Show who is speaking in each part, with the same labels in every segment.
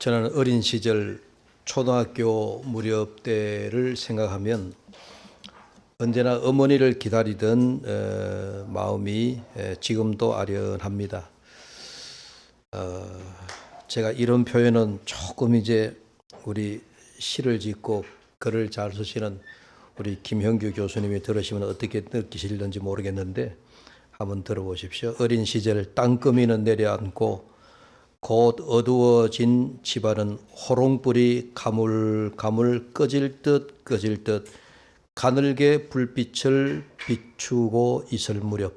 Speaker 1: 저는 어린 시절 초등학교 무렵 때를 생각하면 언제나 어머니를 기다리던 어, 마음이 에, 지금도 아련합니다. 어, 제가 이런 표현은 조금 이제 우리 시를 짓고 글을 잘 쓰시는 우리 김형규 교수님이 들으시면 어떻게 느끼실는지 모르겠는데 한번 들어보십시오. 어린 시절 땅거미는 내려앉고 곧 어두워진 집안은 호롱불이 가물가물 꺼질 듯 꺼질 듯 가늘게 불빛을 비추고 있을 무렵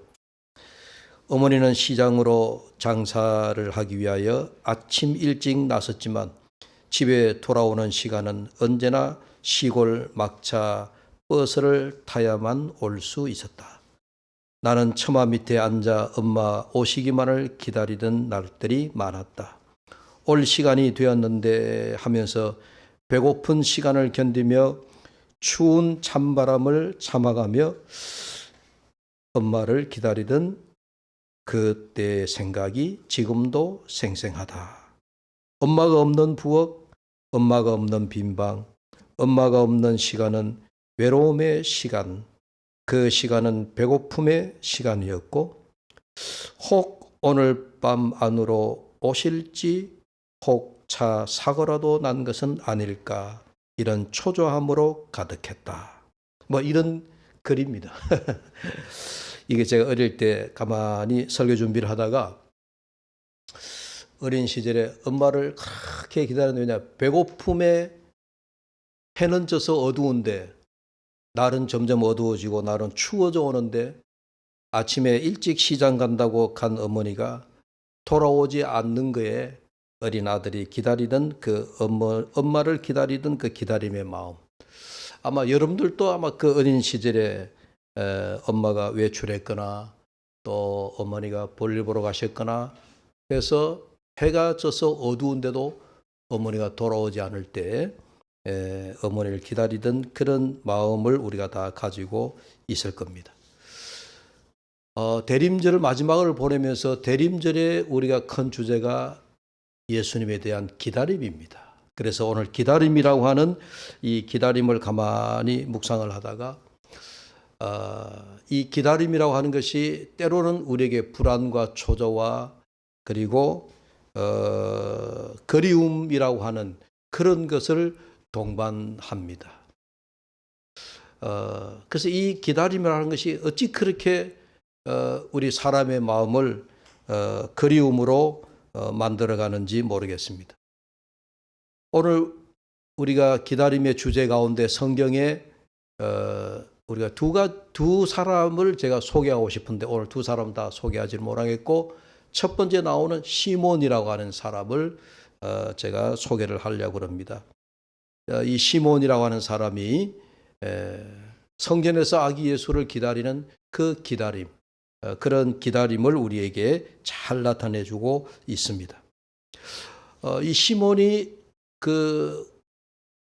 Speaker 1: 어머니는 시장으로 장사를 하기 위하여 아침 일찍 나섰지만 집에 돌아오는 시간은 언제나 시골 막차 버스를 타야만 올 수 있었다. 나는 처마 밑에 앉아 엄마 오시기만을 기다리던 날들이 많았다. 올 시간이 되었는데 하면서 배고픈 시간을 견디며 추운 찬바람을 참아가며 엄마를 기다리던 그때의 생각이 지금도 생생하다. 엄마가 없는 부엌, 엄마가 없는 빈방, 엄마가 없는 시간은 외로움의 시간, 그 시간은 배고픔의 시간이었고, 혹 오늘 밤 안으로 오실지, 혹 차 사고라도 난 것은 아닐까, 이런 초조함으로 가득했다. 뭐 이런 글입니다. 이게 제가 어릴 때 가만히 설교 준비를 하다가 어린 시절에 엄마를 그렇게 기다렸느냐 배고픔에 해는 져서 어두운데 날은 점점 어두워지고 날은 추워져 오는데 아침에 일찍 시장 간다고 간 어머니가 돌아오지 않는 거에 어린 아들이 기다리던 그 엄마, 엄마를 기다리던 그 기다림의 마음. 아마 여러분들도 아마 그 어린 시절에 에, 엄마가 외출했거나 또 어머니가 볼일 보러 가셨거나 해서 해가 져서 어두운데도 어머니가 돌아오지 않을 때 에, 어머니를 기다리던 그런 마음을 우리가 다 가지고 있을 겁니다. 어, 대림절 마지막을 보내면서 대림절에 우리가 큰 주제가 예수님에 대한 기다림입니다. 그래서 오늘 기다림이라고 하는 이 기다림을 가만히 묵상을 하다가 어, 이 기다림이라고 하는 것이 때로는 우리에게 불안과 초조와 그리고 어, 그리움이라고 하는 그런 것을 동반합니다. 어, 그래서 이 기다림이라는 것이 어찌 그렇게 어, 우리 사람의 마음을 어, 그리움으로 어, 만들어가는지 모르겠습니다. 오늘 우리가 기다림의 주제 가운데 성경에 어, 우리가 두가 두 사람을 제가 소개하고 싶은데 오늘 두 사람 다 소개하지 못하겠고 첫 번째 나오는 시몬이라고 하는 사람을 어, 제가 소개를 하려고 합니다. 어, 이 시몬이라고 하는 사람이 에, 성전에서 아기 예수를 기다리는 그 기다림, 어, 그런 기다림을 우리에게 잘 나타내주고 있습니다. 어, 이 시몬이 그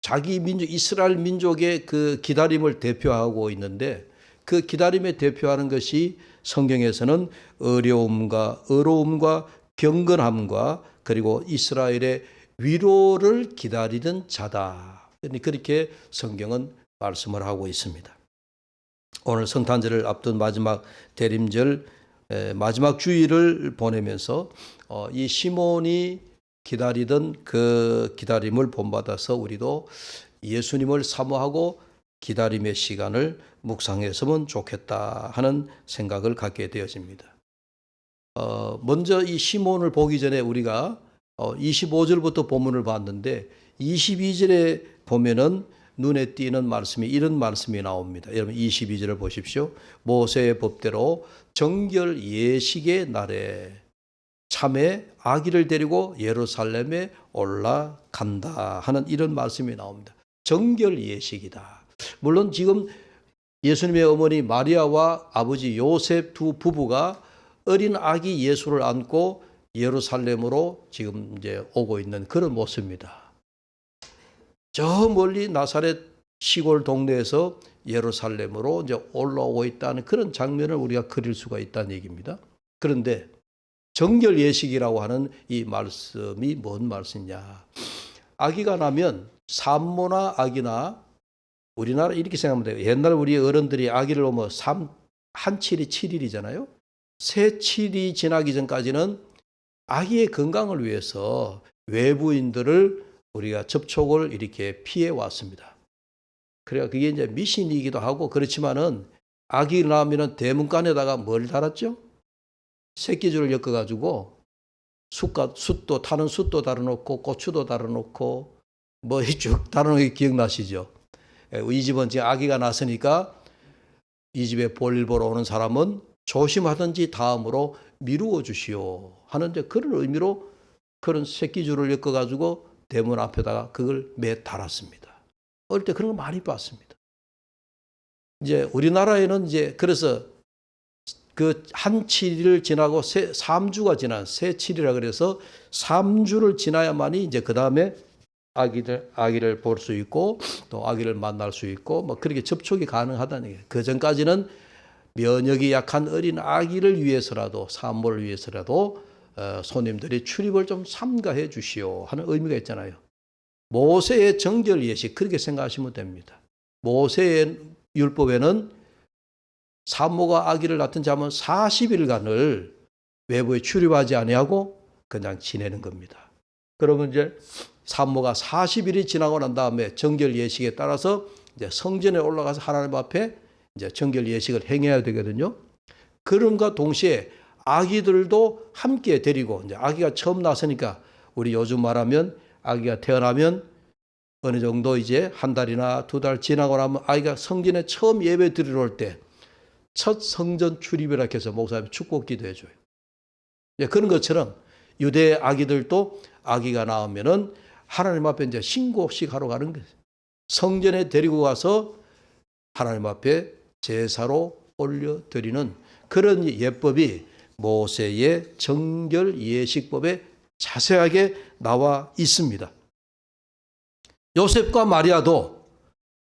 Speaker 1: 자기 민족 이스라엘 민족의 그 기다림을 대표하고 있는데 그 기다림에 대표하는 것이 성경에서는 어려움과 어려움과 경건함과 그리고 이스라엘의 위로를 기다리던 자다. 그렇게 성경은 말씀을 하고 있습니다. 오늘 성탄절을 앞둔 마지막 대림절 마지막 주일을 보내면서 어, 이 시몬이 기다리던 그 기다림을 본받아서 우리도 예수님을 사모하고 기다림의 시간을 묵상했으면 좋겠다 하는 생각을 갖게 되어집니다. 어, 먼저 이 시몬을 보기 전에 우리가 어, 25절부터 본문을 봤는데 22절에 보면은 눈에 띄는 말씀이 이런 말씀이 나옵니다. 여러분 22절을 보십시오. 모세의 법대로 정결 예식의 날에 참에 아기를 데리고 예루살렘에 올라간다 하는 이런 말씀이 나옵니다. 정결 예식이다. 물론 지금 예수님의 어머니 마리아와 아버지 요셉 두 부부가 어린 아기 예수를 안고 예루살렘으로 지금 이제 오고 있는 그런 모습입니다. 저 멀리 나사렛 시골 동네에서 예루살렘으로 이제 올라오고 있다는 그런 장면을 우리가 그릴 수가 있다는 얘기입니다. 그런데 정결 예식이라고 하는 이 말씀이 뭔 말씀이냐? 아기가 나면 산모나 아기나 우리나라 이렇게 생각하면 돼요. 옛날 우리 어른들이 아기를 오면 삼 한칠이 7일이잖아요. 새 7이 지나기 전까지는 아기의 건강을 위해서 외부인들을 우리가 접촉을 이렇게 피해 왔습니다. 그래야 그게 이제 미신이기도 하고 그렇지만은 아기 낳으면은 대문간에다가 뭘 달았죠? 새끼줄을 엮어가지고 숯도 타는 숯도 달아놓고 고추도 달아놓고 뭐 쭉 달아놓은 게 기억나시죠? 예, 이 집은 지금 아기가 났으니까 이 집에 볼 보러 오는 사람은 조심하든지 다음으로 미루어 주시오 하는데 그런 의미로 그런 새끼줄을 엮어가지고 대문 앞에다가 그걸 매 달았습니다. 어릴 때 그런 거 많이 봤습니다. 이제 우리나라에는 이제 그래서 그 한 7일 지나고 세, 3주가 지난 새 7이라 그래서 3주를 지나야만이 이제 그 다음에 아기들 아기를 볼 수 있고 또 아기를 만날 수 있고 뭐 그렇게 접촉이 가능하다는 얘기예요. 그 전까지는 면역이 약한 어린 아기를 위해서라도 산모를 위해서라도 어, 손님들이 출입을 좀 삼가해 주시오 하는 의미가 있잖아요. 모세의 정결 예식 그렇게 생각하시면 됩니다. 모세의 율법에는 산모가 아기를 낳든 자면 40일간을 외부에 출입하지 아니하고 그냥 지내는 겁니다. 그러면 이제 산모가 40일이 지나고 난 다음에 정결 예식에 따라서 이제 성전에 올라가서 하나님 앞에 이제 정결 예식을 행해야 되거든요. 그럼과 동시에 아기들도 함께 데리고 이제 아기가 처음 났으니까 우리 요즘 말하면 아기가 태어나면 어느 정도 이제 한 달이나 두 달 지나고 나면 아이가 성전에 처음 예배 드리러 올 때 첫 성전 출입이라 해서 목사님 축복 기도해 줘요. 예, 그런 것처럼 유대 아기들도 아기가 나오면은 하나님 앞에 이제 신고식 하러 가는 거예요. 성전에 데리고 가서 하나님 앞에 제사로 올려드리는 그런 예법이 모세의 정결 예식법에 자세하게 나와 있습니다. 요셉과 마리아도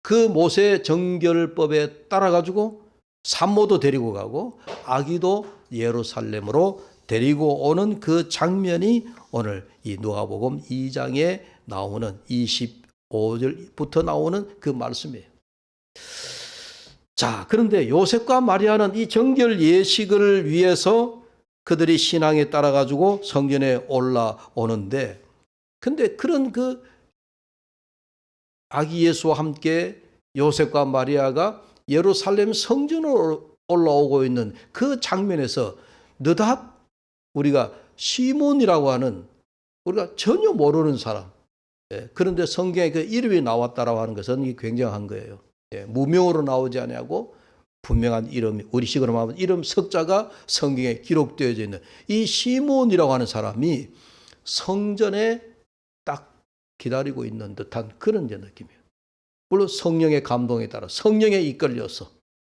Speaker 1: 그 모세 정결법에 따라 가지고 산모도 데리고 가고 아기도 예루살렘으로 데리고 오는 그 장면이 오늘 이 누가복음 2장에 나오는 25절부터 나오는 그 말씀이에요. 자, 그런데 요셉과 마리아는 이 정결 예식을 위해서 그들이 신앙에 따라 가지고 성전에 올라오는데 근데 그런 그 아기 예수와 함께 요셉과 마리아가 예루살렘 성전으로 올라오고 있는 그 장면에서 느닷 우리가 시몬이라고 하는 우리가 전혀 모르는 사람 예, 그런데 성경에 그 이름이 나왔다라고 하는 것은 굉장한 거예요. 예, 무명으로 나오지 아니하고 분명한 이름이 우리식으로 말하면 이름 석자가 성경에 기록되어 있는 이 시몬이라고 하는 사람이 성전에 딱 기다리고 있는 듯한 그런 느낌이에요. 물론 성령의 감동에 따라 성령에 이끌려서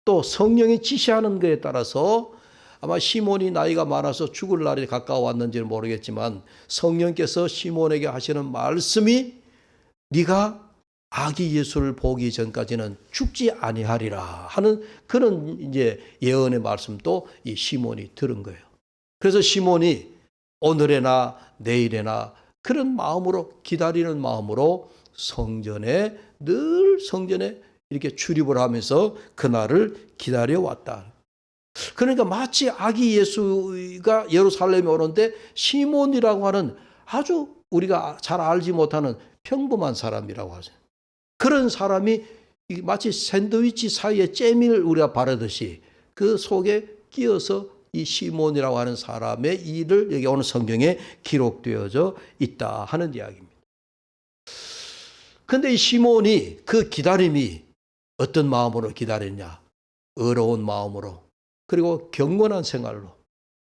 Speaker 1: 또 성령이 지시하는 것에 따라서 아마 시몬이 나이가 많아서 죽을 날이 가까워왔는지는 모르겠지만 성령께서 시몬에게 하시는 말씀이 네가 아기 예수를 보기 전까지는 죽지 아니하리라 하는 그런 이제 예언의 말씀도 이 시몬이 들은 거예요. 그래서 시몬이 오늘에나 내일에나 그런 마음으로 기다리는 마음으로 성전에 늘 성전에 이렇게 출입을 하면서 그날을 기다려 왔다. 그러니까 마치 아기 예수가 예루살렘에 오는데 시몬이라고 하는 아주 우리가 잘 알지 못하는 평범한 사람이라고 하죠. 그런 사람이 마치 샌드위치 사이에 잼을 우리가 바르듯이 그 속에 끼어서 이 시몬이라고 하는 사람의 일을 여기 오늘 성경에 기록되어져 있다 하는 이야기입니다. 근데 이 시몬이 그 기다림이 어떤 마음으로 기다렸냐? 어려운 마음으로. 그리고 경건한 생활로.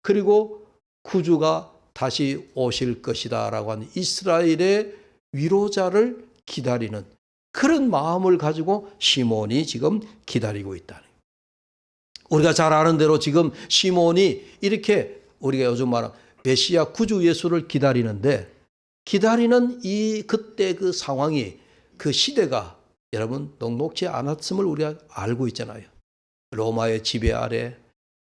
Speaker 1: 그리고 구주가 다시 오실 것이다 라고 하는 이스라엘의 위로자를 기다리는 그런 마음을 가지고 시몬이 지금 기다리고 있다. 우리가 잘 아는 대로 지금 시몬이 이렇게 우리가 요즘 말하는 메시아 구주 예수를 기다리는데 기다리는 이 그때 그 상황이 그 시대가 여러분 녹록지 않았음을 우리가 알고 있잖아요. 로마의 지배 아래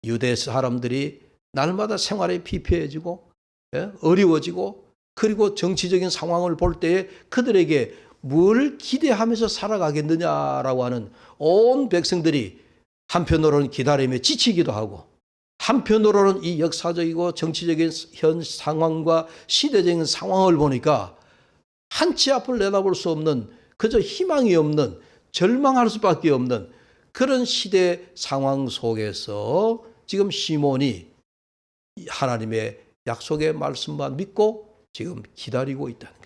Speaker 1: 유대 사람들이 날마다 생활이 피폐해지고 예? 어려워지고 그리고 정치적인 상황을 볼 때에 그들에게 뭘 기대하면서 살아가겠느냐라고 하는 온 백성들이 한편으로는 기다림에 지치기도 하고 한편으로는 이 역사적이고 정치적인 현 상황과 시대적인 상황을 보니까 한치 앞을 내다볼 수 없는 그저 희망이 없는 절망할 수밖에 없는 그런 시대 상황 속에서 지금 시몬이 하나님의 약속의 말씀만 믿고 지금 기다리고 있다는.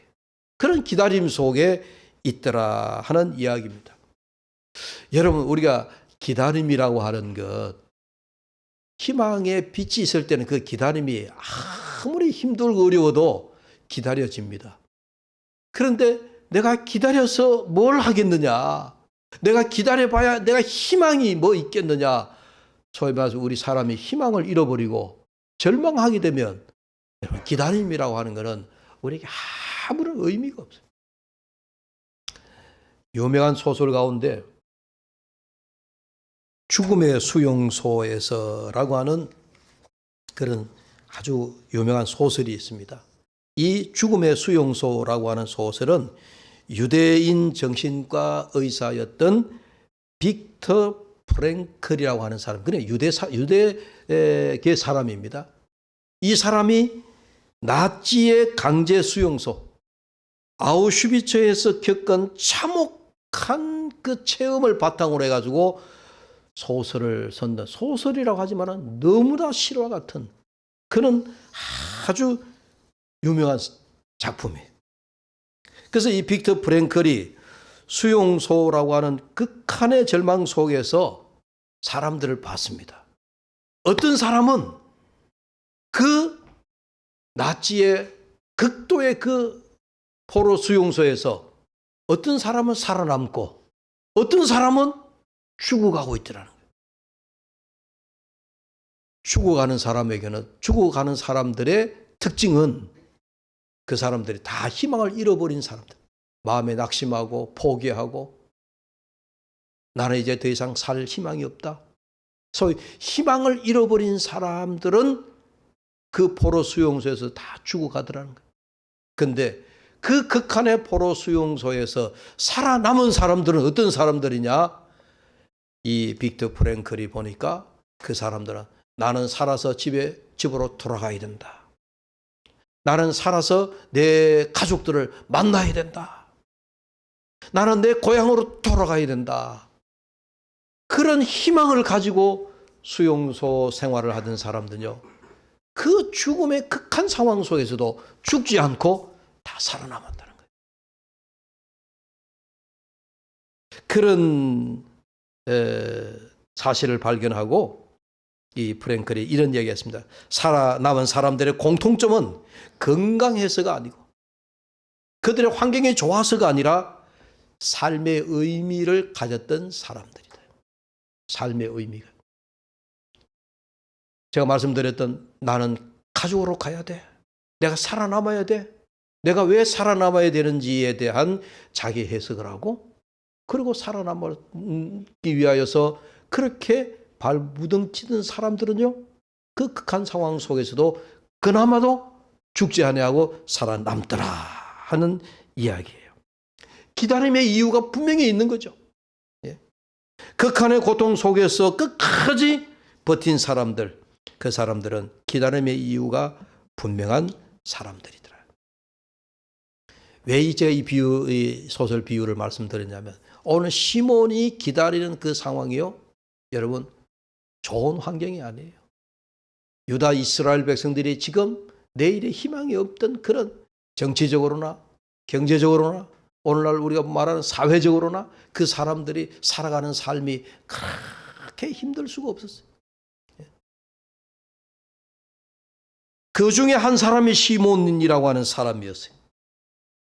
Speaker 1: 그런 기다림 속에 있더라 하는 이야기입니다. 여러분 우리가 기다림이라고 하는 것 희망의 빛이 있을 때는 그 기다림이 아무리 힘들고 어려워도 기다려집니다. 그런데 내가 기다려서 뭘 하겠느냐? 내가 기다려봐야 내가 희망이 뭐 있겠느냐? 소위 말해서 우리 사람이 희망을 잃어버리고 절망하게 되면 기다림이라고 하는 것은 우리에게 아무런 의미가 없어요. 유명한 소설 가운데 죽음의 수용소에서라고 하는 그런 아주 유명한 소설이 있습니다. 이 죽음의 수용소라고 하는 소설은 유대인 정신과 의사였던 빅터 프랭클이라고 하는 사람, 그래 유대 유대계 사람입니다. 이 사람이 나치의 강제 수용소 아우슈비츠에서 겪은 참혹한 그 체험을 바탕으로 해가지고 소설을 쓴다. 소설이라고 하지만 너무나 실화 같은 그런 아주 유명한 작품이에요. 그래서 이 빅터 프랭클이 수용소라고 하는 극한의 절망 속에서 사람들을 봤습니다. 어떤 사람은 그 나치의 극도의 그 포로 수용소에서 어떤 사람은 살아남고 어떤 사람은 죽어가고 있더라는 거예요. 죽어가는 사람에게는 죽어가는 사람들의 특징은 그 사람들이 다 희망을 잃어버린 사람들. 마음에 낙심하고 포기하고 나는 이제 더 이상 살 희망이 없다. 소위 희망을 잃어버린 사람들은 그 포로 수용소에서 다 죽어가더라는 거예요. 근데 그 극한의 포로 수용소에서 살아남은 사람들은 어떤 사람들이냐? 이 빅터 프랭클이 보니까 그 사람들은 나는 살아서 집에 집으로 돌아가야 된다. 나는 살아서 내 가족들을 만나야 된다. 나는 내 고향으로 돌아가야 된다. 그런 희망을 가지고 수용소 생활을 하던 사람들요. 그 죽음의 극한 상황 속에서도 죽지 않고 다 살아남았다는 거예요. 그런 에, 사실을 발견하고 이 프랭클이 이런 얘기했습니다. 살아남은 사람들의 공통점은 건강해서가 아니고 그들의 환경이 좋아서가 아니라 삶의 의미를 가졌던 사람들이다. 삶의 의미가. 제가 말씀드렸던 나는 가족으로 가야 돼. 내가 살아남아야 돼. 내가 왜 살아남아야 되는지에 대한 자기 해석을 하고 그리고 살아남기 위하여서 그렇게 발무등치던 사람들은요 그 극한 상황 속에서도 그나마도 죽지 아니하고 살아남더라 하는 이야기예요. 기다림의 이유가 분명히 있는 거죠. 예. 극한의 고통 속에서 끝까지 버틴 사람들, 그 사람들은 기다림의 이유가 분명한 사람들이더라. 왜 이제 이 비유, 이 소설 비유를 말씀드렸냐면 오늘 시몬이 기다리는 그 상황이요, 여러분 좋은 환경이 아니에요. 유다 이스라엘 백성들이 지금 내일의 희망이 없던 그런 정치적으로나 경제적으로나 오늘날 우리가 말하는 사회적으로나 그 사람들이 살아가는 삶이 그렇게 힘들 수가 없었어요. 그 중에 한 사람이 시몬이라고 하는 사람이었어요.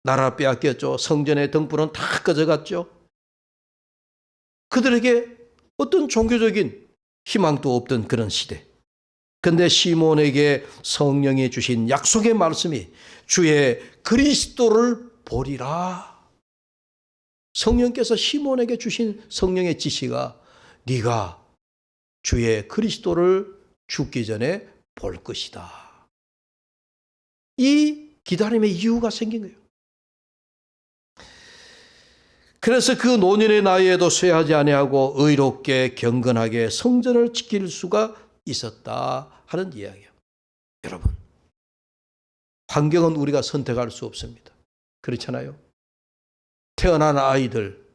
Speaker 1: 나라 빼앗겼죠. 성전의 등불은 다 꺼져갔죠. 그들에게 어떤 종교적인 희망도 없던 그런 시대. 근데 시몬에게 성령이 주신 약속의 말씀이 주의 그리스도를 보리라. 성령께서 시몬에게 주신 성령의 지시가 네가 주의 그리스도를 죽기 전에 볼 것이다. 이 기다림의 이유가 생긴 거예요. 그래서 그 노년의 나이에도 쇠하지 아니하고 의롭게 경건하게 성전을 지킬 수가 있었다 하는 이야기예요. 여러분, 환경은 우리가 선택할 수 없습니다. 그렇잖아요. 태어난 아이들,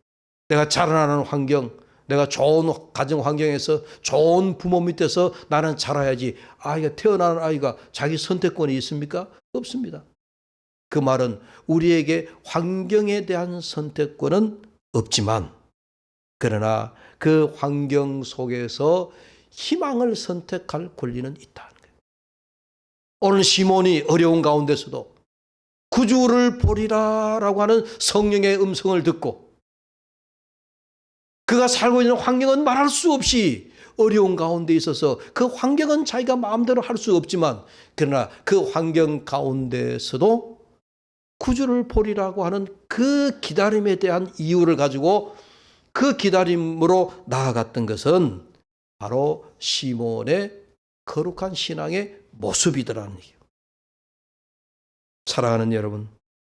Speaker 1: 내가 자라나는 환경, 내가 좋은 가정 환경에서 좋은 부모 밑에서 나는 자라야지. 아이가 태어나는 아이가 자기 선택권이 있습니까? 없습니다. 그 말은 우리에게 환경에 대한 선택권은 없지만 그러나 그 환경 속에서 희망을 선택할 권리는 있다는 거예요. 오늘 시몬이 어려운 가운데서도 구주를 보리라라고 하는 성령의 음성을 듣고 그가 살고 있는 환경은 말할 수 없이 어려운 가운데 있어서 그 환경은 자기가 마음대로 할 수 없지만 그러나 그 환경 가운데서도 구주를 보리라고 하는 그 기다림에 대한 이유를 가지고 그 기다림으로 나아갔던 것은 바로 시몬의 거룩한 신앙의 모습이더라는 얘기예요. 사랑하는 여러분,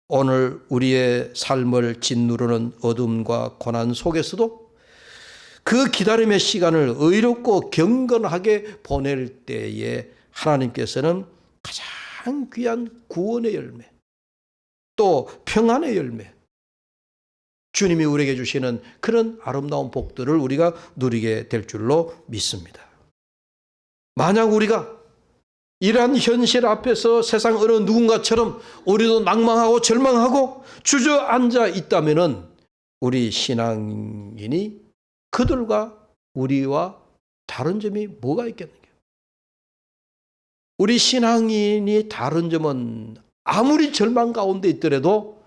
Speaker 1: 오늘 우리의 삶을 짓누르는 어둠과 고난 속에서도 그 기다림의 시간을 의롭고 경건하게 보낼 때에 하나님께서는 가장 귀한 구원의 열매, 또 평안의 열매, 주님이 우리에게 주시는 그런 아름다운 복들을 우리가 누리게 될 줄로 믿습니다. 만약 우리가 이러한 현실 앞에서 세상 어느 누군가처럼 우리도 낭망하고 절망하고 주저앉아 있다면은 우리 신앙인이 그들과 우리와 다른 점이 뭐가 있겠는가? 우리 신앙인이 다른 점은 아무리 절망 가운데 있더라도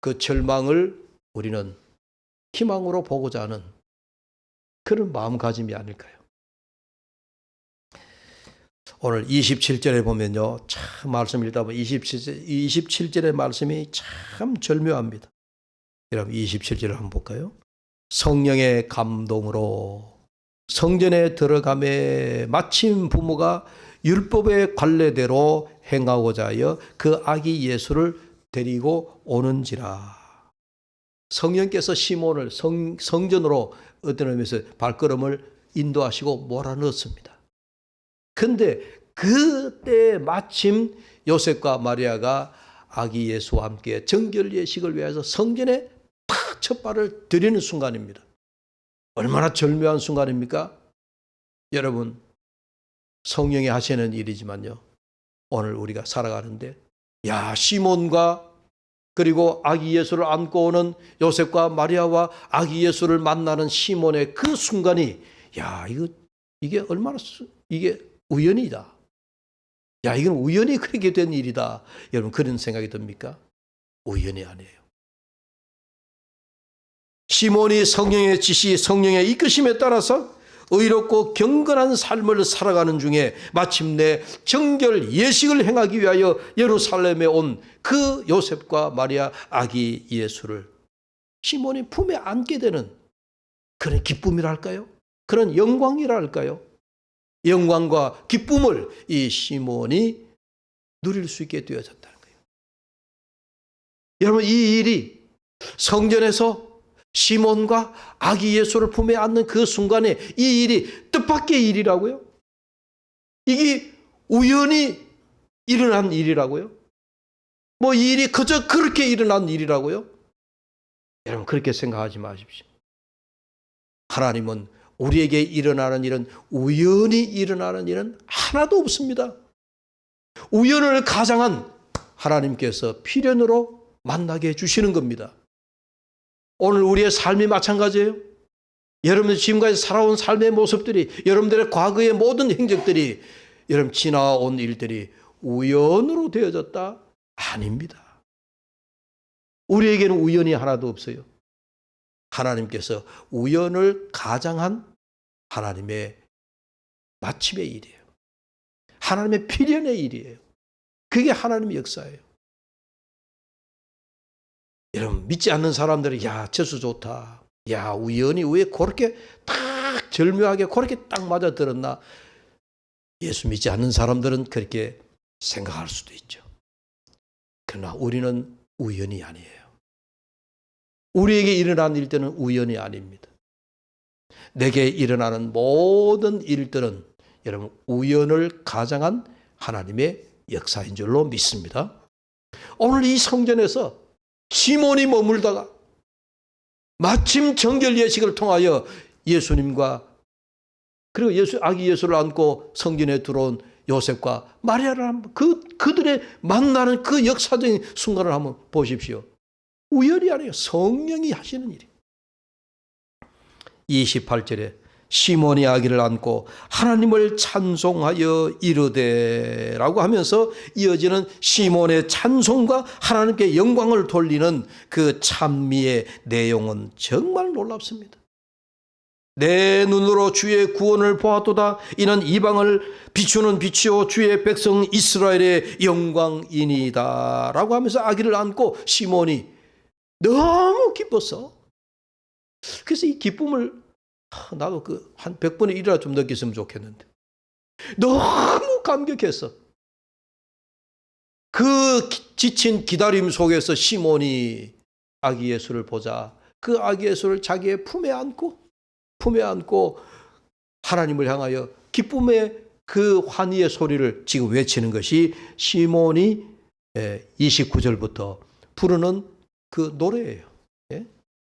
Speaker 1: 그 절망을 우리는 희망으로 보고자 하는 그런 마음가짐이 아닐까요? 오늘 27절에 보면요. 참 말씀 읽다 보면 27절, 27절의 말씀이 참 절묘합니다. 여러분 27절을 한번 볼까요? 성령의 감동으로 성전에 들어감에 마침 부모가 율법의 관례대로 행하고자 하여 그 아기 예수를 데리고 오는지라. 성령께서 시몬을 성, 성전으로 어떤 의미에서 발걸음을 인도하시고 몰아넣었습니다. 근데 그때 마침 요셉과 마리아가 아기 예수와 함께 정결 예식을 위해서 성전에 탁첫 발을 들이는 순간입니다. 얼마나 절묘한 순간입니까? 여러분, 성령이 하시는 일이지만요. 오늘 우리가 살아가는데, 야, 시몬과 그리고 아기 예수를 안고 오는 요셉과 마리아와 아기 예수를 만나는 시몬의 그 순간이, 야, 이거, 이게 얼마나, 수, 이게 우연이다. 야, 이건 우연히 그렇게 된 일이다. 여러분, 그런 생각이 듭니까? 우연이 아니에요. 시몬이 성령의 지시, 성령의 이끄심에 따라서 의롭고 경건한 삶을 살아가는 중에 마침내 정결 예식을 행하기 위하여 예루살렘에 온 그 요셉과 마리아 아기 예수를 시몬이 품에 안게 되는 그런 기쁨이랄까요? 그런 영광이랄까요? 영광과 기쁨을 이 시몬이 누릴 수 있게 되어졌다는 거예요. 여러분 이 일이 성전에서 시몬과 아기 예수를 품에 안는 그 순간에 이 일이 뜻밖의 일이라고요? 이게 우연히 일어난 일이라고요? 뭐 이 일이 그저 그렇게 일어난 일이라고요? 여러분 그렇게 생각하지 마십시오. 하나님은 우리에게 일어나는 일은 우연히 일어나는 일은 하나도 없습니다. 우연을 가장한 하나님께서 필연으로 만나게 해주시는 겁니다. 오늘 우리의 삶이 마찬가지예요. 여러분들 지금까지 살아온 삶의 모습들이 여러분들의 과거의 모든 행적들이 여러분 지나온 일들이 우연으로 되어졌다? 아닙니다. 우리에게는 우연이 하나도 없어요. 하나님께서 우연을 가장한 하나님의 마침의 일이에요. 하나님의 필연의 일이에요. 그게 하나님의 역사예요. 여러분 믿지 않는 사람들이 야 재수 좋다. 야 우연히 왜 그렇게 딱 절묘하게 그렇게 딱 맞아 들었나? 예수 믿지 않는 사람들은 그렇게 생각할 수도 있죠. 그러나 우리는 우연이 아니에요. 우리에게 일어난 일들은 우연이 아닙니다. 내게 일어나는 모든 일들은 여러분 우연을 가장한 하나님의 역사인 줄로 믿습니다. 오늘 이 성전에서 시몬이 머물다가 마침 정결 예식을 통하여 예수님과 그리고 예수 아기 예수를 안고 성전에 들어온 요셉과 마리아를 한번 그 그들의 만나는 그 역사적인 순간을 한번 보십시오. 우연이 아니에요. 성령이 하시는 일이. 28절에 시몬이 아기를 안고 하나님을 찬송하여 이르되라고 하면서 이어지는 시몬의 찬송과 하나님께 영광을 돌리는 그 찬미의 내용은 정말 놀랍습니다. 내 눈으로 주의 구원을 보았도다. 이는 이방을 비추는 빛이요 주의 백성 이스라엘의 영광이니이다. 라고 하면서 아기를 안고 시몬이 너무 기뻤어. 그래서 이 기쁨을 하, 나도 그 한 100분의 1이라 좀 느꼈으면 좋겠는데. 너무 감격했어. 그 기- 지친 기다림 속에서 시몬이 아기 예수를 보자 그 아기 예수를 자기의 품에 안고 품에 안고 하나님을 향하여 기쁨의 그 환희의 소리를 지금 외치는 것이 시몬이 29절부터 부르는 그 노래예요.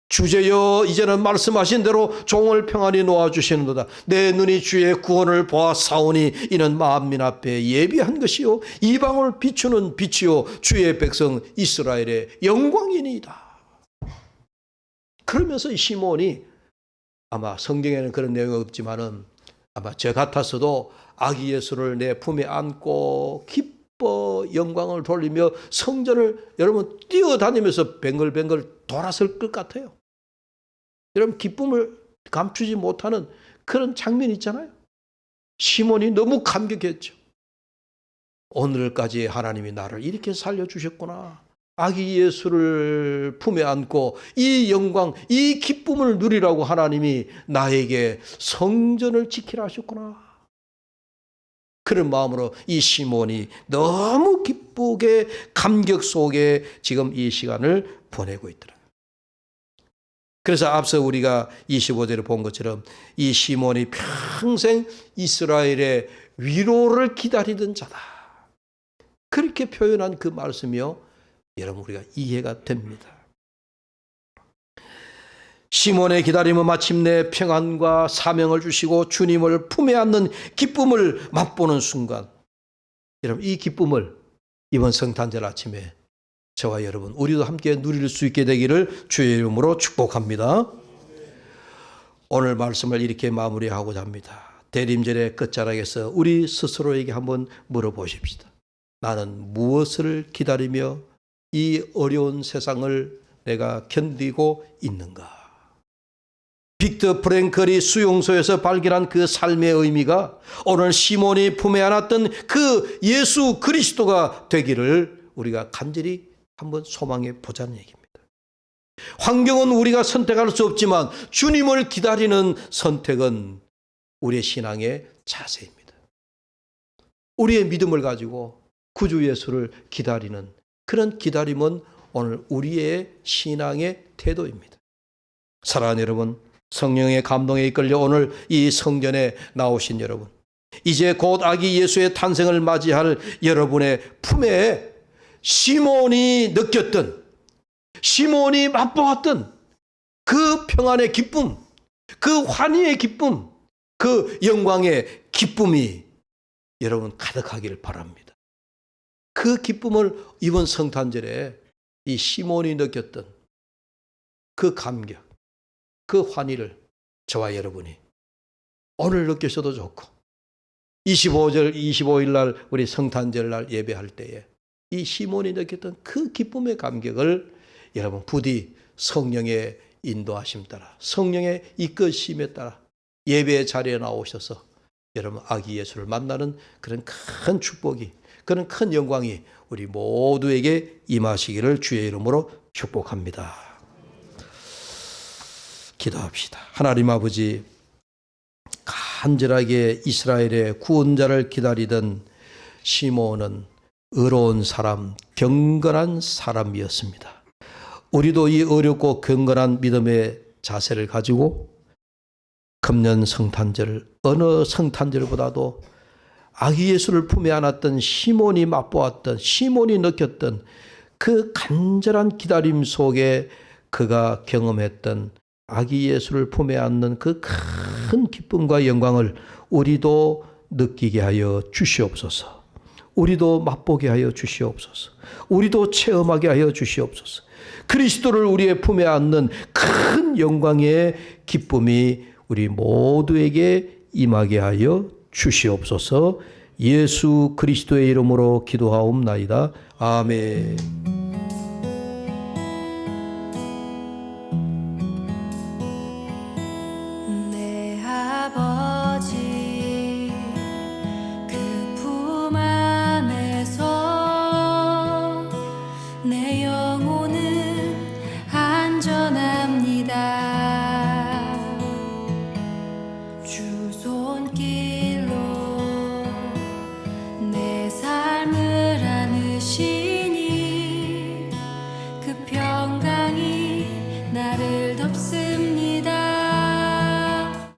Speaker 1: 예? 주제여 이제는 말씀하신 대로 종을 평안히 놓아 주시는도다. 내 눈이 주의 구원을 보아 사오니 이는 만민 앞에 예비한 것이요 이방을 비추는 빛이요 주의 백성 이스라엘의 영광이니이다. 그러면서 이 시몬이 아마 성경에는 그런 내용이 없지만은 아마 저 같았어도 아기 예수를 내 품에 안고 기뻐 영광을 돌리며 성전을 여러분 뛰어다니면서 뱅글뱅글 돌았을 것 같아요. 여러분 기쁨을 감추지 못하는 그런 장면이 있잖아요. 시몬이 너무 감격했죠. 오늘까지 하나님이 나를 이렇게 살려주셨구나. 아기 예수를 품에 안고 이 영광, 이 기쁨을 누리라고 하나님이 나에게 성전을 지키라 하셨구나. 그런 마음으로 이 시몬이 너무 기쁘게 감격 속에 지금 이 시간을 보내고 있더라. 그래서 앞서 우리가 25절에 본 것처럼 이 시몬이 평생 이스라엘의 위로를 기다리던 자다. 그렇게 표현한 그 말씀이요. 여러분 우리가 이해가 됩니다. 시몬의 기다림은 마침내 평안과 사명을 주시고 주님을 품에 안는 기쁨을 맛보는 순간 여러분 이 기쁨을 이번 성탄절 아침에 저와 여러분 우리도 함께 누릴 수 있게 되기를 주의 이름으로 축복합니다. 오늘 말씀을 이렇게 마무리하고자 합니다. 대림절의 끝자락에서 우리 스스로에게 한번 물어보십시다. 나는 무엇을 기다리며 이 어려운 세상을 내가 견디고 있는가? 빅터 프랭클이 수용소에서 발견한 그 삶의 의미가 오늘 시몬이 품에 안았던 그 예수 그리스도가 되기를 우리가 간절히 한번 소망해 보자는 얘기입니다. 환경은 우리가 선택할 수 없지만 주님을 기다리는 선택은 우리의 신앙의 자세입니다. 우리의 믿음을 가지고 구주 예수를 기다리는 그런 기다림은 오늘 우리의 신앙의 태도입니다. 사랑하는 여러분, 성령의 감동에 이끌려 오늘 이 성전에 나오신 여러분, 이제 곧 아기 예수의 탄생을 맞이할 여러분의 품에 시몬이 느꼈던, 시몬이 맛보았던 그 평안의 기쁨, 그 환희의 기쁨, 그 영광의 기쁨이 여러분 가득하기를 바랍니다. 그 기쁨을 이번 성탄절에 이 시몬이 느꼈던 그 감격, 그 환희를 저와 여러분이 오늘 느끼셔도 좋고 25절, 25일 날 우리 성탄절 날 예배할 때에 이 시몬이 느꼈던 그 기쁨의 감격을 여러분 부디 성령의 인도하심 따라 성령의 이끄심에 따라 예배 자리에 나오셔서 여러분 아기 예수를 만나는 그런 큰 축복이 그런 큰 영광이 우리 모두에게 임하시기를 주의 이름으로 축복합니다. 기도합시다. 하나님 아버지 간절하게 이스라엘의 구원자를 기다리던 시몬은 의로운 사람, 경건한 사람이었습니다. 우리도 이 어렵고 경건한 믿음의 자세를 가지고 금년 성탄절 어느 성탄절보다도 아기 예수를 품에 안았던 시몬이 맛보았던 시몬이 느꼈던 그 간절한 기다림 속에 그가 경험했던 아기 예수를 품에 안는 그 큰 기쁨과 영광을 우리도 느끼게 하여 주시옵소서. 우리도 맛보게 하여 주시옵소서. 우리도 체험하게 하여 주시옵소서. 그리스도를 우리의 품에 안는 큰 영광의 기쁨이 우리 모두에게 임하게 하여 주시옵소서. 예수 그리스도의 이름으로 기도하옵나이다. 아멘.